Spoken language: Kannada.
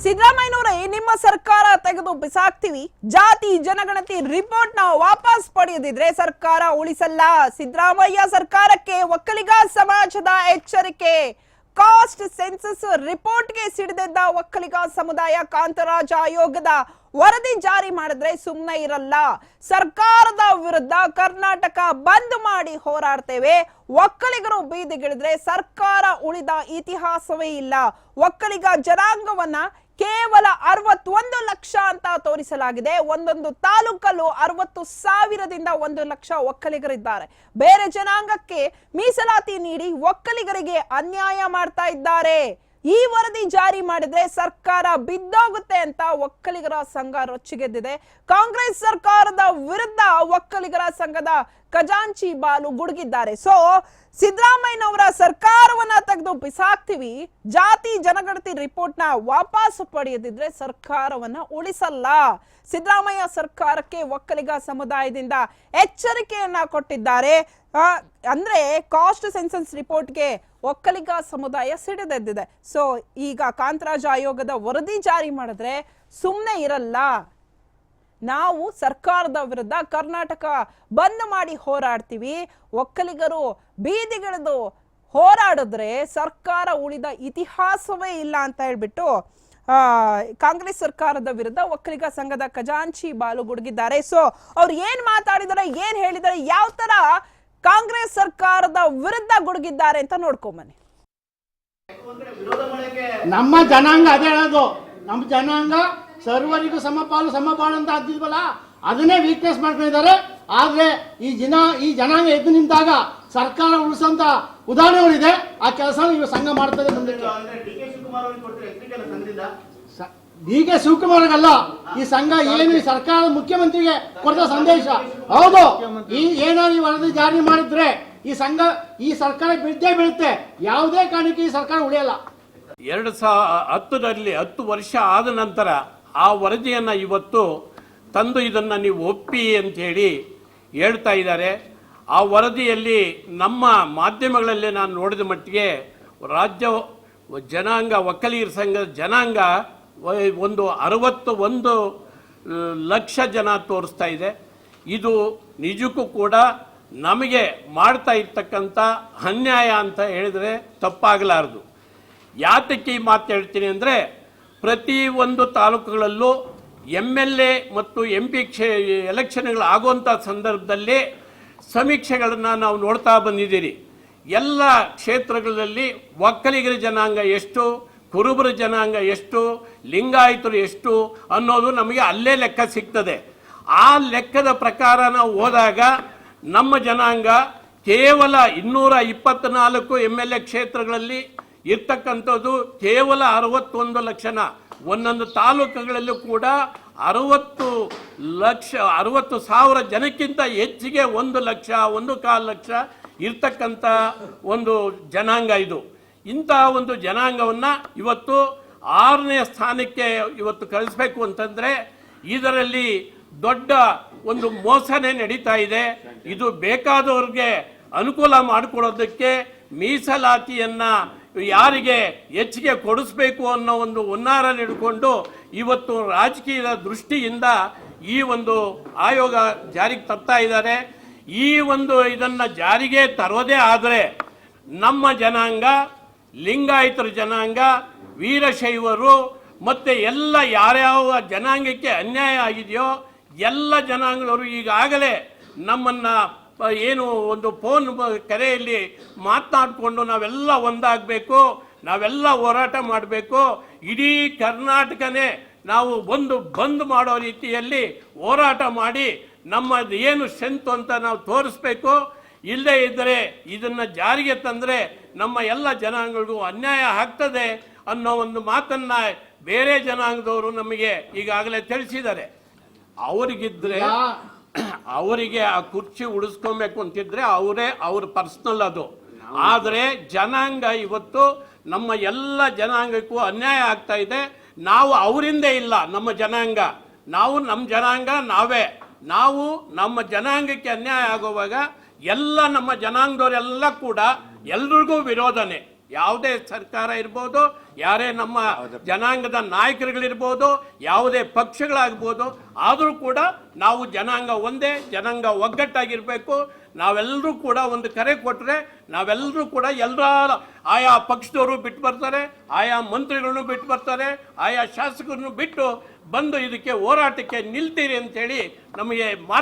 ಸಿದ್ದರಾಮಯ್ಯನವರೇ, ನಿಮ್ಮ ಸರ್ಕಾರ ತೆಗೆದು ಬಿಸಾಕ್ತಿವಿ. ಜಾತಿ ಜನಗಣತಿ ರಿಪೋರ್ಟ್ ನಾವು ವಾಪಸ್ ಪಡೆಯದಿದ್ರೆ ಸರ್ಕಾರ ಉಳಿಸಲ್ಲ. ಸಿದ್ದರಾಮಯ್ಯ ಸರ್ಕಾರಕ್ಕೆ ಒಕ್ಕಲಿಗ ಸಮಾಜದ ಎಚ್ಚರಿಕೆ. ಕಾಸ್ಟ್ ಸೆನ್ಸಸ್ ರಿಪೋರ್ಟ್ಗೆ ಸಿಡಿದೆದ್ದ ಒಕ್ಕಲಿಗ ಸಮುದಾಯ ಕಾಂತರಾಜ ಆಯೋಗದ ವರದಿ ಜಾರಿ ಮಾಡಿದ್ರೆ ಸುಮ್ಮನೆ ಇರಲ್ಲ. ಸರ್ಕಾರದ ವಿರುದ್ಧ ಕರ್ನಾಟಕ ಬಂದ್ ಮಾಡಿ ಹೋರಾಡ್ತೇವೆ. ಒಕ್ಕಲಿಗರು ಬೀದಿಗಿಳಿದ್ರೆ ಸರ್ಕಾರ ಉಳಿದ ಇತಿಹಾಸವೇ ಇಲ್ಲ. ಒಕ್ಕಲಿಗ ಜನಾಂಗವನ್ನ ಕೇವಲ ಅರವತ್ತೊಂದು ಲಕ್ಷ ಅಂತ ತೋರಿಸಲಾಗಿದೆ. ಒಂದೊಂದು ತಾಲೂಕಲ್ಲೂ ಅರವತ್ತು ಸಾವಿರದಿಂದ ಒಂದು ಲಕ್ಷ ಒಕ್ಕಲಿಗರಿದ್ದಾರೆ. ಬೇರೆ ಜನಾಂಗಕ್ಕೆ ಮೀಸಲಾತಿ ನೀಡಿ ಒಕ್ಕಲಿಗರಿಗೆ ಅನ್ಯಾಯ ಮಾಡ್ತಾ ಇದ್ದಾರೆ. ಈ ವರದಿ ಜಾರಿ ಮಾಡಿದ್ರೆ ಸರ್ಕಾರ ಬಿದ್ದೋಗುತ್ತೆ ಅಂತ ಒಕ್ಕಲಿಗರ ಸಂಘ ರೊಚ್ಚಿಗೆದ್ದಿದೆ. ಕಾಂಗ್ರೆಸ್ ಸರ್ಕಾರದ ವಿರುದ್ಧ ಒಕ್ಕಲಿಗರ ಸಂಘದ ಖಜಾಂಚಿ ಬಾಲು ಗುಡುಗಿದ್ದಾರೆ. ಸೊ ಸಿದ್ದರಾಮಯ್ಯನವರ ಸರ್ಕಾರವನ್ನ ತೆಗೆದು ಬಿಸಾಕ್ತಿವಿ. ಜಾತಿ ಜನಗಣತಿ ರಿಪೋರ್ಟ್ನ ವಾಪಸ್ ಪಡೆಯದಿದ್ರೆ ಸರ್ಕಾರವನ್ನ ಉಳಿಸಲ್ಲ. ಸಿದ್ದರಾಮಯ್ಯ ಸರ್ಕಾರಕ್ಕೆ ಒಕ್ಕಲಿಗ ಸಮುದಾಯದಿಂದ ಎಚ್ಚರಿಕೆಯನ್ನ ಕೊಟ್ಟಿದ್ದಾರೆ. ಅಂದ್ರೆ ಕಾಸ್ಟ್ ಸೆನ್ಸಸ್ ರಿಪೋರ್ಟ್ಗೆ ಒಕ್ಕಲಿಗ ಸಮುದಾಯ ಸಿಡಿದೆದ್ದಿದೆ. ಸೊ ಈಗ ಕಾಂತರಾಜ ಆಯೋಗದ ವರದಿ ಜಾರಿ ಮಾಡಿದ್ರೆ ಸುಮ್ಮನೆ ಇರಲ್ಲ. ನಾವು ಸರ್ಕಾರದ ವಿರುದ್ಧ ಕರ್ನಾಟಕ ಬಂದ್ ಮಾಡಿ ಹೋರಾಡ್ತೀವಿ. ಒಕ್ಕಲಿಗರು ಬೀದಿಗಿಳಿದು ಹೋರಾಡಿದ್ರೆ ಸರ್ಕಾರ ಉಳಿದ ಇತಿಹಾಸವೇ ಇಲ್ಲ ಅಂತ ಹೇಳ್ಬಿಟ್ಟು ಕಾಂಗ್ರೆಸ್ ಸರ್ಕಾರದ ವಿರುದ್ಧ ಒಕ್ಕಲಿಗ ಸಂಘದ ಖಜಾಂಚಿ ಬಾಲು ಗುಡುಗಿದ್ದಾರೆ. ಸೊ ಅವ್ರು ಏನ್ ಮಾತಾಡಿದಾರೆ, ಏನ್ ಹೇಳಿದಾರೆ, ಯಾವ ತರ ಕಾಂಗ್ರೆಸ್ ಸರ್ಕಾರದ ವಿರುದ್ಧ ಗುಡುಗಿದ್ದಾರೆ ಅಂತ ನೋಡ್ಕೊಂಬನ್ನಿ ನಮ್ಮ ಜನಾಂಗ ಅದೇ ಹೇಳೋದು. ನಮ್ಮ ಜನಾಂಗ ಸರ್ವರಿಗೂ ಸಮಪಾಲು ಸಮಪಾಲು ಅಂತ ಆಗ್ತಿದ್ವಲ್ಲ ಅದನ್ನೇ ವೀಕ್ನೆಸ್ ಮಾಡ್ಕೊಂಡಿದ್ದಾರೆ. ಆದ್ರೆ ಈ ಜನ ಈ ಜನಾಂಗ ಎದ್ದು ನಿಂತಾಗ ಸರ್ಕಾರ ಉಳಿಸೋಂತ ಉದಾಹರಣೆಗಳಿದೆ. ಆ ಕೆಲಸ ಇವ ಸಂಘ ಮಾಡ್ತದೆ ಡಿ ಕೆ ಡಿ ಶಿವಕುಮಾರ್ಗಲ್ಲ ಈ ಸಂಘ ಏನು ಈ ಸರ್ಕಾರದ ಮುಖ್ಯಮಂತ್ರಿಗೆ ಕೊಡ್ತ ಸಂದೇಶ. ಹೌದು. ಈ ಏನೋ ಈ ವರದಿ ಜಾರಿ ಮಾಡಿದ್ರೆ ಈ ಸಂಘ ಈ ಸರ್ಕಾರ ಬಿದ್ದೇ ಬೀಳುತ್ತೆ. ಯಾವುದೇ ಕಾರಣಕ್ಕೆ ಈ ಸರ್ಕಾರ ಉಳಿಯಲ್ಲ. ಎರಡು ಸಾವಿರ ಹತ್ತರಲ್ಲಿ ಹತ್ತು ವರ್ಷ ಆದ ನಂತರ ಆ ವರದಿಯನ್ನು ಇವತ್ತು ತಂದು ಇದನ್ನು ನೀವು ಒಪ್ಪಿ ಅಂಥೇಳಿ ಹೇಳ್ತಾ ಇದ್ದಾರೆ. ಆ ವರದಿಯಲ್ಲಿ ನಮ್ಮ ಮಾಧ್ಯಮಗಳಲ್ಲಿ ನಾನು ನೋಡಿದ ಮಟ್ಟಿಗೆ ರಾಜ್ಯ ಜನಾಂಗ, ಒಕ್ಕಲಿಗರ ಸಂಘದ ಜನಾಂಗ ಒಂದು ಅರವತ್ತು ಒಂದು ಲಕ್ಷ ಜನ ತೋರಿಸ್ತಾ ಇದೆ. ಇದು ನಿಜಕ್ಕೂ ಕೂಡ ನಮಗೆ ಮಾಡ್ತಾ ಇರ್ತಕ್ಕಂಥ ಅನ್ಯಾಯ ಅಂತ ಹೇಳಿದರೆ ತಪ್ಪಾಗಲಾರದು. ಯಾತಕ್ಕೆ ಈ ಮಾತು ಹೇಳ್ತೀನಿ ಅಂದರೆ ಪ್ರತಿ ಒಂದು ತಾಲೂಕುಗಳಲ್ಲೂ ಎಂ ಎಲ್ ಎ ಮತ್ತು ಎಂ ಪಿ ಕ್ಷೇ ಎಲೆಕ್ಷನ್ಗಳು ಆಗುವಂಥ ಸಂದರ್ಭದಲ್ಲಿ ಸಮೀಕ್ಷೆಗಳನ್ನು ನಾವು ನೋಡ್ತಾ ಬಂದಿದ್ದೀರಿ. ಎಲ್ಲ ಕ್ಷೇತ್ರಗಳಲ್ಲಿ ಒಕ್ಕಲಿಗರ ಜನಾಂಗ ಎಷ್ಟು, ಕುರುಬರ ಜನಾಂಗ ಎಷ್ಟು, ಲಿಂಗಾಯತರು ಎಷ್ಟು ಅನ್ನೋದು ನಮಗೆ ಅಲ್ಲೇ ಲೆಕ್ಕ ಸಿಗ್ತದೆ. ಆ ಲೆಕ್ಕದ ಪ್ರಕಾರ ನಾವು ಹೋದಾಗ ನಮ್ಮ ಜನಾಂಗ ಕೇವಲ ಇನ್ನೂರ ಇಪ್ಪತ್ತ್ನಾಲ್ಕು ಎಂ ಎಲ್ ಎ ಕ್ಷೇತ್ರಗಳಲ್ಲಿ ಇರ್ತಕ್ಕಂಥದ್ದು ಕೇವಲ ಅರವತ್ತೊಂದು ಲಕ್ಷನ. ಒಂದೊಂದು ತಾಲೂಕುಗಳಲ್ಲೂ ಕೂಡ ಅರವತ್ತು ಲಕ್ಷ, ಅರವತ್ತು ಸಾವಿರ ಜನಕ್ಕಿಂತ ಹೆಚ್ಚಿಗೆ ಒಂದು ಲಕ್ಷ, ಒಂದು ಕಾಲು ಲಕ್ಷ ಇರ್ತಕ್ಕಂಥ ಒಂದು ಜನಾಂಗ ಇದು. ಇಂತಹ ಒಂದು ಜನಾಂಗವನ್ನು ಇವತ್ತು ಆರನೇ ಸ್ಥಾನಕ್ಕೆ ಇವತ್ತು ಕಳಿಸ್ಬೇಕು ಅಂತಂದರೆ ಇದರಲ್ಲಿ ದೊಡ್ಡ ಒಂದು ಮೋಸನೆ ನಡೀತಾ ಇದೆ. ಇದು ಬೇಕಾದವ್ರಿಗೆ ಅನುಕೂಲ ಮಾಡಿಕೊಡೋದಕ್ಕೆ ಮೀಸಲಾತಿಯನ್ನ ಯಾರಿಗೆ ಹೆಚ್ಚಿಗೆ ಕೊಡಿಸ್ಬೇಕು ಅನ್ನೋ ಒಂದು ಹುನ್ನಾರ ನೀಡಿಕೊಂಡು ಇವತ್ತು ರಾಜಕೀಯದ ದೃಷ್ಟಿಯಿಂದ ಈ ಒಂದು ಆಯೋಗ ಜಾರಿಗೆ ತರ್ತಾ ಇದ್ದಾರೆ. ಈ ಒಂದು ಇದನ್ನು ಜಾರಿಗೆ ತರೋದೇ ಆದರೆ ನಮ್ಮ ಜನಾಂಗ, ಲಿಂಗಾಯತರ ಜನಾಂಗ, ವೀರಶೈವರು ಮತ್ತು ಎಲ್ಲ ಯಾರ್ಯಾವ ಜನಾಂಗಕ್ಕೆ ಅನ್ಯಾಯ ಆಗಿದೆಯೋ ಎಲ್ಲ ಜನಾಂಗದವರು ಈಗಾಗಲೇ ನಮ್ಮನ್ನ ಏನು ಒಂದು ಫೋನ್ ಕರೆಯಲ್ಲಿ ಮಾತನಾಡಿಕೊಂಡು ನಾವೆಲ್ಲ ಒಂದಾಗಬೇಕು, ನಾವೆಲ್ಲ ಹೋರಾಟ ಮಾಡಬೇಕು. ಇಡೀ ಕರ್ನಾಟಕನೇ ನಾವು ಒಂದು ಬಂದ್ ಮಾಡೋ ರೀತಿಯಲ್ಲಿ ಹೋರಾಟ ಮಾಡಿ ನಮ್ಮ ಏನು ಸ್ಟ್ರೆಂತ್ ಅಂತ ನಾವು ತೋರಿಸ್ಬೇಕು. ಇಲ್ಲದೇ ಇದ್ದರೆ ಇದನ್ನು ಜಾರಿಗೆ ತಂದರೆ ನಮ್ಮ ಎಲ್ಲ ಜನಾಂಗಗಳಿಗೂ ಅನ್ಯಾಯ ಆಗ್ತದೆ ಅನ್ನೋ ಒಂದು ಮಾತನ್ನು ಬೇರೆ ಜನಾಂಗದವರು ನಮಗೆ ಈಗಾಗಲೇ ತಿಳಿಸಿದ್ದಾರೆ. ಅವರಿಗಿದ್ರೆ ಅವರಿಗೆ ಆ ಕುರ್ಚಿ ಉಳಿಸ್ಕೊಬೇಕು ಅಂತಿದ್ರೆ ಅವರೇ ಅವ್ರ ಪರ್ಸ್ನಲ್ ಅದು. ಆದರೆ ಜನಾಂಗ ಇವತ್ತು ನಮ್ಮ ಎಲ್ಲ ಜನಾಂಗಕ್ಕೂ ಅನ್ಯಾಯ ಆಗ್ತಾ ಇದೆ. ನಾವು ಅವರಿಂದ ಇಲ್ಲ ನಮ್ಮ ಜನಾಂಗ. ನಾವು ನಮ್ಮ ಜನಾಂಗ ನಾವೇ. ನಾವು ನಮ್ಮ ಜನಾಂಗಕ್ಕೆ ಅನ್ಯಾಯ ಆಗುವಾಗ ಎಲ್ಲ ನಮ್ಮ ಜನಾಂಗದವರೆಲ್ಲ ಕೂಡ ಎಲ್ರಿಗೂ ವಿರೋಧನೆ. ಯಾವುದೇ ಸರ್ಕಾರ ಇರ್ಬೋದು ಯಾರೇ ನಮ್ಮ ಜನಾಂಗದ ನಾಯಕರುಗಳಿರ್ಬೋದು, ಯಾವುದೇ ಪಕ್ಷಗಳಾಗ್ಬೋದು, ಆದರೂ ಕೂಡ ನಾವು ಜನಾಂಗ ಒಂದೇ, ಜನಾಂಗ ಒಗ್ಗಟ್ಟಾಗಿರಬೇಕು. ನಾವೆಲ್ಲರೂ ಕೂಡ ಒಂದು ಕರೆ ಕೊಟ್ಟರೆ ನಾವೆಲ್ಲರೂ ಕೂಡ ಎಲ್ಲರ ಆಯಾ ಪಕ್ಷದವರು ಬಿಟ್ಟು ಬರ್ತಾರೆ, ಆಯಾ ಮಂತ್ರಿಗಳನ್ನು ಬಿಟ್ಟು ಬರ್ತಾರೆ, ಆಯಾ ಶಾಸಕರನ್ನು ಬಿಟ್ಟು ಬಂದು ಇದಕ್ಕೆ ಹೋರಾಟಕ್ಕೆ ನಿಲ್ತೀರಿ ಅಂತೇಳಿ ನಮಗೆ